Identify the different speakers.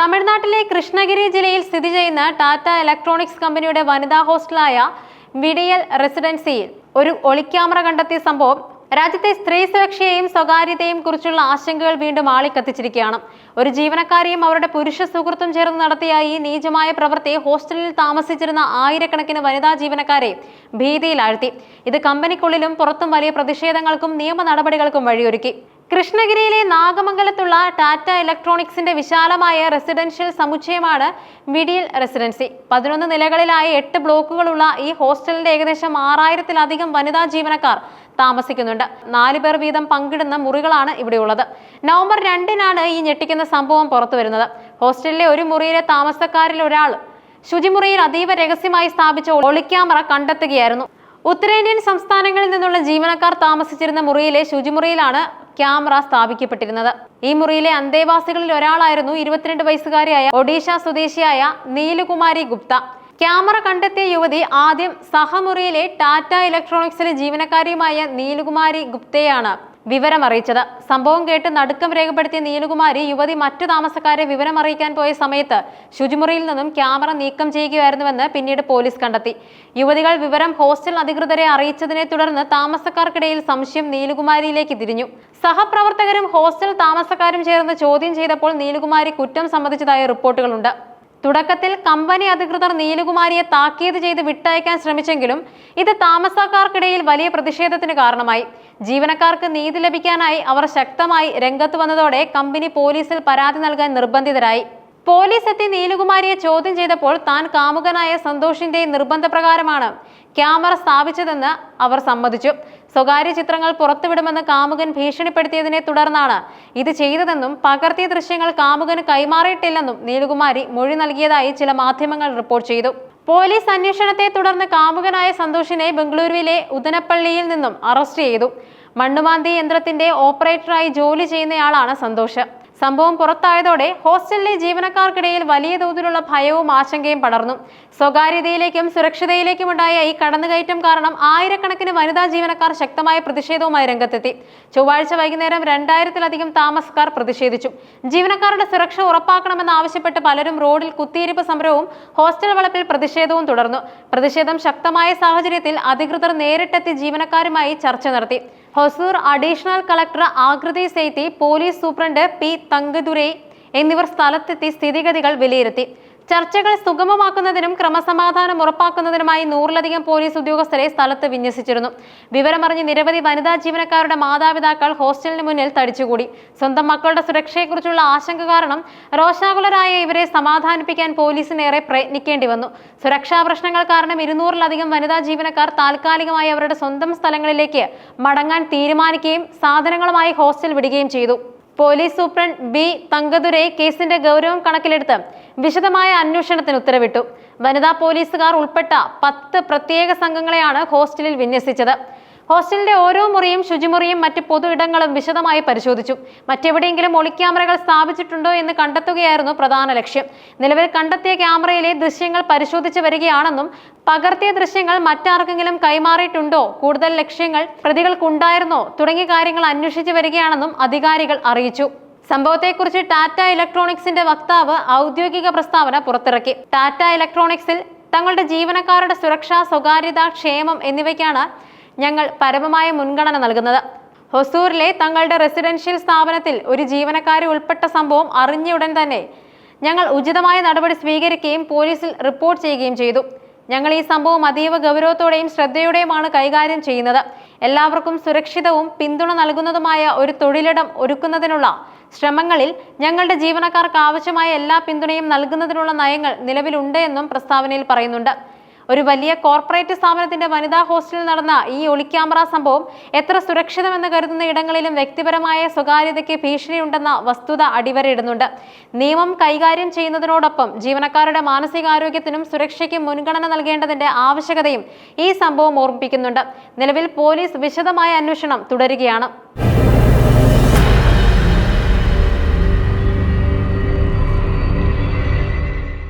Speaker 1: തമിഴ്നാട്ടിലെ കൃഷ്ണഗിരി ജില്ലയിൽ സ്ഥിതി ചെയ്യുന്ന ടാറ്റ ഇലക്ട്രോണിക്സ് കമ്പനിയുടെ വനിതാ ഹോസ്റ്റലായ വിടിയൽ റെസിഡൻസിയിൽ ഒരു ഒളിക്യാമറ കണ്ടെത്തിയ സംഭവം രാജ്യത്തെ സ്ത്രീ സുരക്ഷയെയും സ്വകാര്യതയും കുറിച്ചുള്ള ആശങ്കകൾ വീണ്ടും ആളിക്കത്തിച്ചിരിക്കുകയാണ്. ഒരു ജീവനക്കാരിയും അവരുടെ പുരുഷ സുഹൃത്തും ചേർന്ന് നടത്തിയ ഈ നീചമായ പ്രവൃത്തി ഹോസ്റ്റലിൽ താമസിച്ചിരുന്ന ആയിരക്കണക്കിന് വനിതാ ജീവനക്കാരെ ഭീതിയിലാഴ്ത്തി. ഇത് കമ്പനിക്കുള്ളിലും പുറത്തും വലിയ പ്രതിഷേധങ്ങൾക്കും നിയമ നടപടികൾക്കും വഴിയൊരുക്കി. കൃഷ്ണഗിരിയിലെ നാഗമംഗലത്തുള്ള ടാറ്റ ഇലക്ട്രോണിക്സിന്റെ വിശാലമായ റെസിഡൻഷ്യൽ സമുച്ചയമാണ് മിഡിയൽ റെസിഡൻസി. പതിനൊന്ന് നിലകളിലായി എട്ട് ബ്ലോക്കുകളുള്ള ഈ ഹോസ്റ്റലിന്റെ ഏകദേശം ആറായിരത്തിലധികം വനിതാ ജീവനക്കാർ താമസിക്കുന്നുണ്ട്. നാല് പേർ വീതം പങ്കിടുന്ന മുറികളാണ് ഇവിടെയുള്ളത്. നവംബർ രണ്ടിനാണ് ഈ ഞെട്ടിക്കുന്ന സംഭവം പുറത്തു വരുന്നത് ഹോസ്റ്റലിലെ ഒരു മുറിയിലെ താമസക്കാരിൽ ഒരാൾ ശുചിമുറിയിൽ അതീവ രഹസ്യമായി സ്ഥാപിച്ച ഒളിക്യാമറ കണ്ടെത്തുകയായിരുന്നു. ഉത്തരേന്ത്യൻ സംസ്ഥാനങ്ങളിൽ നിന്നുള്ള ജീവനക്കാർ താമസിച്ചിരുന്ന മുറിയിലെ ശുചിമുറിയിലാണ് ക്യാമറ സ്ഥാപിക്കപ്പെട്ടിരുന്നത്. ഈ മുറിയിലെ അന്തേവാസികളിൽ ഒരാളായിരുന്നു ഇരുപത്തിരണ്ട് വയസ്സുകാരിയായ ഒഡീഷ സ്വദേശിയായ നീലകുമാരി ഗുപ്ത. ക്യാമറ കണ്ടെത്തിയ യുവതി ആദ്യം സഹമുറിയിലെ ടാറ്റ ഇലക്ട്രോണിക്സിലെ ജീവനക്കാരിയുമായ നീലകുമാരി ഗുപ്തയാണ്. വിവരം അറിയിച്ചത് സംഭവം കേട്ട് നടുക്കം രേഖപ്പെടുത്തിയ നീലകുമാരി യുവതി മറ്റു താമസക്കാരെ വിവരം അറിയിക്കാൻ പോയ സമയത്ത് ശുചിമുറിയിൽ നിന്നും ക്യാമറ നീക്കം ചെയ്യുകയായിരുന്നുവെന്ന് പിന്നീട് പോലീസ് കണ്ടെത്തി. യുവതികൾ വിവരം ഹോസ്റ്റൽ അധികൃതരെ അറിയിച്ചതിനെ തുടർന്ന് താമസക്കാർക്കിടയിൽ സംശയം നീലകുമാരിയിലേക്ക് തിരിഞ്ഞു. സഹപ്രവർത്തകരും ഹോസ്റ്റൽ താമസക്കാരും ചേർന്ന് ചോദ്യം ചെയ്തപ്പോൾ നീലകുമാരി കുറ്റം സമ്മതിച്ചതായ റിപ്പോർട്ടുകളുണ്ട്. തുടക്കത്തിൽ കമ്പനി അധികൃതർ നീലകുമാരിയെ താക്കീത് ചെയ്ത് വിട്ടയക്കാൻ ശ്രമിച്ചെങ്കിലും ഇത് താമസക്കാർക്കിടയിൽ വലിയ പ്രതിഷേധത്തിന് കാരണമായി. ജീവനക്കാർക്ക് നീതി ലഭിക്കാനായി അവർ ശക്തമായി രംഗത്ത് വന്നതോടെ കമ്പനി പോലീസിൽ പരാതി നൽകാൻ നിർബന്ധിതരായി. പോലീസ് എത്തി നീലകുമാരിയെ ചോദ്യം ചെയ്തപ്പോൾ താൻ കാമുകനായ സന്തോഷിന്റെ നിർബന്ധപ്രകാരമാണ് ക്യാമറ സ്ഥാപിച്ചതെന്ന് അവർ സമ്മതിച്ചു. സ്വകാര്യ ചിത്രങ്ങൾ പുറത്തുവിടുമെന്ന് കാമുകൻ ഭീഷണിപ്പെടുത്തിയതിനെ തുടർന്നാണ് ഇത് ചെയ്തതെന്നും പകർത്തിയ ദൃശ്യങ്ങൾ കാമുകന് കൈമാറിയിട്ടില്ലെന്നും നീലകുമാരി മൊഴി നൽകിയതായി ചില മാധ്യമങ്ങൾ റിപ്പോർട്ട് ചെയ്തു. പോലീസ് അന്വേഷണത്തെ തുടർന്ന് കാമുകനായ സന്തോഷിനെ ബംഗളൂരുവിലെ ഉദനപ്പള്ളിയിൽ നിന്നും അറസ്റ്റ് ചെയ്തു. മണ്ണുമാന്തി യന്ത്രത്തിന്റെ ഓപ്പറേറ്ററായി ജോലി ചെയ്യുന്നയാളാണ് സന്തോഷ്. സംഭവം പുറത്തായതോടെ ഹോസ്റ്റലിലെ ജീവനക്കാർക്കിടയിൽ വലിയ തോതിലുള്ള ഭയവും ആശങ്കയും പടർന്നു. സ്വകാര്യതയിലേക്കും സുരക്ഷിതയിലേക്കുമുണ്ടായ ഈ കടന്നുകയറ്റം കാരണം ആയിരക്കണക്കിന് വനിതാ ജീവനക്കാർ ശക്തമായ പ്രതിഷേധവുമായി രംഗത്തെത്തി. ചൊവ്വാഴ്ച വൈകുന്നേരം രണ്ടായിരത്തിലധികം താമസക്കാർ പ്രതിഷേധിച്ചു. ജീവനക്കാരുടെ സുരക്ഷ ഉറപ്പാക്കണമെന്ന് ആവശ്യപ്പെട്ട് പലരും റോഡിൽ കുത്തിയിരിപ്പ് സമരവും ഹോസ്റ്റൽ വളപ്പിൽ പ്രതിഷേധവും തുടർന്നു. പ്രതിഷേധം ശക്തമായ സാഹചര്യത്തിൽ അധികൃതർ നേരിട്ടെത്തി ജീവനക്കാരുമായി ചർച്ച നടത്തി. Hosur additional collector Akriti Sethi police superintendent P Thangadurai എന്നിവർ സ്ഥലത്തെത്തി സ്ഥിതിഗതികൾ വിലയിരുത്തി. ചർച്ചകൾ സുഗമമാക്കുന്നതിനും ക്രമസമാധാനം ഉറപ്പാക്കുന്നതിനുമായി നൂറിലധികം പോലീസ് ഉദ്യോഗസ്ഥരെ സ്ഥലത്ത് വിന്യസിച്ചിരുന്നു. വിവരമറിഞ്ഞ് നിരവധി വനിതാ ജീവനക്കാരുടെ മാതാപിതാക്കൾ ഹോസ്റ്റലിന് മുന്നിൽ തടിച്ചുകൂടി. സ്വന്തം മക്കളുടെ സുരക്ഷയെക്കുറിച്ചുള്ള ആശങ്ക കാരണം രോഷാകുലരായ ഇവരെ സമാധാനിപ്പിക്കാൻ പോലീസിനേറെ പ്രയത്നിക്കേണ്ടി വന്നു. സുരക്ഷാ പ്രശ്നങ്ങൾ കാരണം ഇരുന്നൂറിലധികം വനിതാ ജീവനക്കാർ താൽക്കാലികമായി അവരുടെ സ്വന്തം സ്ഥലങ്ങളിലേക്ക് മടങ്ങാൻ തീരുമാനിക്കുകയും സാധനങ്ങളുമായി ഹോസ്റ്റൽ വിടുകയും ചെയ്തു. പോലീസ് സൂപ്രണ്ട് ബി തങ്കതുരെ കേസിന്റെ ഗൗരവം കണക്കിലെടുത്ത് വിശദമായ അന്വേഷണത്തിന് ഉത്തരവിട്ടു. വനിതാ പോലീസുകാർ ഉൾപ്പെട്ട പത്ത് പ്രത്യേക സംഘങ്ങളെയാണ് ഹോസ്റ്റലിൽ വിന്യസിച്ചത്. ഹോസ്റ്റലിന്റെ ഓരോ മുറിയും ശുചിമുറിയും മറ്റ് പൊതു ഇടങ്ങളും വിശദമായി പരിശോധിച്ചു. മറ്റെവിടെയെങ്കിലും ഒളിക്യാമറകൾ സ്ഥാപിച്ചിട്ടുണ്ടോ എന്ന് കണ്ടെത്തുകയായിരുന്നു പ്രധാന ലക്ഷ്യം. നിലവിൽ കണ്ടെത്തിയ ക്യാമറയിലെ ദൃശ്യങ്ങൾ പരിശോധിച്ചു വരികയാണെന്നും പകർത്തിയ ദൃശ്യങ്ങൾ മറ്റാർക്കെങ്കിലും കൈമാറിയിട്ടുണ്ടോ? കൂടുതൽ ലക്ഷ്യങ്ങൾ പ്രതികൾക്കുണ്ടായിരുന്നോ? തുടങ്ങിയ കാര്യങ്ങൾ അന്വേഷിച്ചു വരികയാണെന്നും അധികാരികൾ അറിയിച്ചു. സംഭവത്തെക്കുറിച്ച് ടാറ്റ ഇലക്ട്രോണിക്സിന്റെ വക്താവ് ഔദ്യോഗിക പ്രസ്താവന പുറത്തിറക്കി. ടാറ്റ ഇലക്ട്രോണിക്സിൽ തങ്ങളുടെ ജീവനക്കാരുടെ സുരക്ഷ സ്വകാര്യത ക്ഷേമം എന്നിവയ്ക്കാണ് ഞങ്ങൾ പരമമായ മുൻഗണന നൽകുന്നത്. ഹൊസൂറിലെ തങ്ങളുടെ റെസിഡൻഷ്യൽ സ്ഥാപനത്തിൽ ഒരു ജീവനക്കാരി ഉൾപ്പെട്ട സംഭവം അറിഞ്ഞയുടൻ തന്നെ ഞങ്ങൾ ഉചിതമായ നടപടി സ്വീകരിക്കുകയും പോലീസിൽ റിപ്പോർട്ട് ചെയ്യുകയും ചെയ്തു. ഞങ്ങൾ ഈ സംഭവം അതീവ ഗൗരവത്തോടെയും ശ്രദ്ധയോടെയുമാണ് കൈകാര്യം ചെയ്യുന്നത്. എല്ലാവർക്കും സുരക്ഷിതവും പിന്തുണ നൽകുന്നതുമായ ഒരു തൊഴിലിടം ഒരുക്കുന്നതിനുള്ള ശ്രമങ്ങളിൽ ഞങ്ങളുടെ ജീവനക്കാർക്ക് ആവശ്യമായ എല്ലാ പിന്തുണയും നൽകുന്നതിനുള്ള നയങ്ങൾ നിലവിലുണ്ട് എന്നും പ്രസ്താവനയിൽ പറയുന്നുണ്ട്. ഒരു വലിയ കോർപ്പറേറ്റ് സ്ഥാപനത്തിന്റെ വനിതാ ഹോസ്റ്റലിൽ നടന്ന ഈ ഒളിക്യാമറ സംഭവം എത്ര സുരക്ഷിതമെന്ന് കരുതുന്ന ഇടങ്ങളിലും വ്യക്തിപരമായ സ്വകാര്യതയ്ക്ക് ഭീഷണിയുണ്ടെന്ന വസ്തുത അടിവരയിടുന്നുണ്ട്. നിയമം കൈകാര്യം ചെയ്യുന്നതിനോടൊപ്പം ജീവനക്കാരുടെ മാനസികാരോഗ്യത്തിനും സുരക്ഷയ്ക്കും മുൻഗണന നൽകേണ്ടതിന്റെ ആവശ്യകതയും ഈ സംഭവം ഓർമ്മിപ്പിക്കുന്നുണ്ട്. നിലവിൽ പോലീസ് വിശദമായ അന്വേഷണം തുടരുകയാണ്.